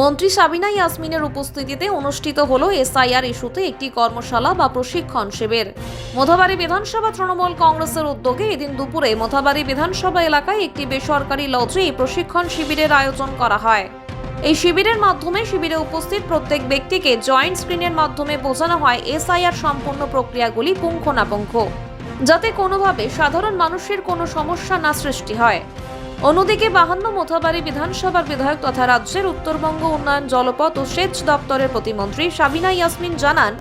মন্ত্রী সাবিনা ইয়াসমিনের উপস্থিতিতে অনুষ্ঠিত হলো এসআইআর ইস্যুতে একটি কর্মশালা বা প্রশিক্ষণ শিবির। মোথাবাড়ি বিধানসভা তৃণমূল কংগ্রেসের উদ্যোগে এদিন দুপুরে মোথাবাড়ি বিধানসভা এলাকায় একটি বেসরকারি লজে এই প্রশিক্ষণ শিবিরের আয়োজন করা হয়। এই শিবিরের মাধ্যমে শিবিরে উপস্থিত প্রত্যেক ব্যক্তিকে জয়েন্ট স্ক্রিনের মাধ্যমে বোঝানো হয় এসআইআর সম্পূর্ণ প্রক্রিয়াগুলি পুঙ্খানুপুঙ্খ, যাতে কোনোভাবে সাধারণ মানুষের কোনো সমস্যা না সৃষ্টি হয়। অন্যদিকে বাহান্ন মোথাবাড়ি বিধানসভার বিধায়ক তথা রাজ্যের উত্তরবঙ্গ উন্নয়ন জলপথ ও সেচ দপ্তরের প্রতিমন্ত্রী সাবিনা ইয়াসমিন জানান,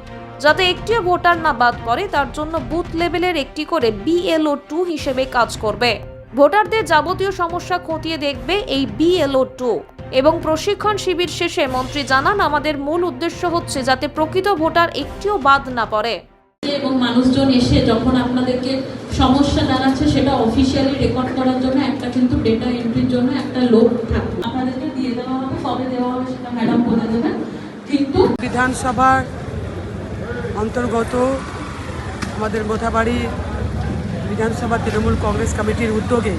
যাতে একটিও ভোটার না বাদ পড়ে, তার জন্য বুথ লেভেলের একটি করে বিএলও টু হিসেবে কাজ করবে। ভোটারদের যাবতীয় সমস্যা খতিয়ে দেখবে এই বিএলও টু। এবং প্রশিক্ষণ শিবির শেষে মন্ত্রী জানান, আমাদের মূল উদ্দেশ্য হচ্ছে যাতে প্রকৃত ভোটার একটিও বাদ না পড়ে। এবং মানুষজন এসে যখন আপনাদেরকে সমস্যা জানাচ্ছে সেটা অফিসিয়ালি রেকর্ড করার জন্য একটা কিন্তু ডেটা এন্ট্রির জন্য একটা লোক থাকবে। আপনাদেরকে দিয়ে দেওয়া হবে কবে দেওয়া হবে, সেটা ম্যাডাম বলে দেবেন কিন্তু বিধানসভার অন্তর্গত আমাদের মোথাবাড়ি বিধানসভা তৃণমূল কংগ্রেস কমিটির উদ্যোগে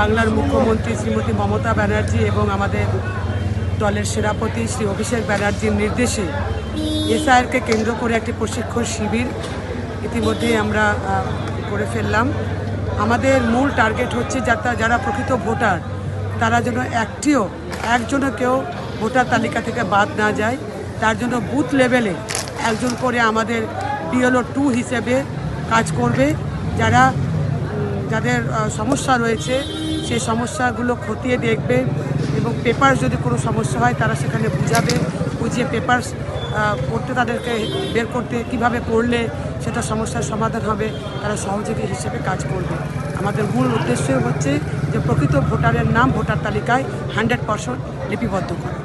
বাংলার মুখ্যমন্ত্রী শ্রীমতী মমতা ব্যানার্জি এবং আমাদের দলের সেনাপতি শ্রী অভিষেক ব্যানার্জির নির্দেশে এসআইআরকে কেন্দ্র করে একটি প্রশিক্ষণ শিবির ইতিমধ্যেই আমরা করে ফেললাম। আমাদের মূল টার্গেট হচ্ছে যাতে, যারা প্রকৃত ভোটার, তারা যেন একটিও, একজনও কেউ ভোটার তালিকা থেকে বাদ না যায়। তার জন্য বুথ লেভেলে একজন করে আমাদের বিএলও টু হিসেবে কাজ করবে। যারা, যাদের সমস্যা রয়েছে, সেই সমস্যাগুলো খতিয়ে দেখবে এবং পেপার যদি কোনো সমস্যা হয়, তারা সেখানে বুঝাবে। বুঝিয়ে পেপার করতে তাদেরকে বের করতে কীভাবে করলে সেটা সমস্যার সমাধান হবে, তারা সহযোগী হিসেবে কাজ করবে। আমাদের মূল উদ্দেশ্য হচ্ছে যে প্রকৃত ভোটারের নাম ভোটার তালিকায় হান্ড্রেড পার্সেন্ট লিপিবদ্ধ করা।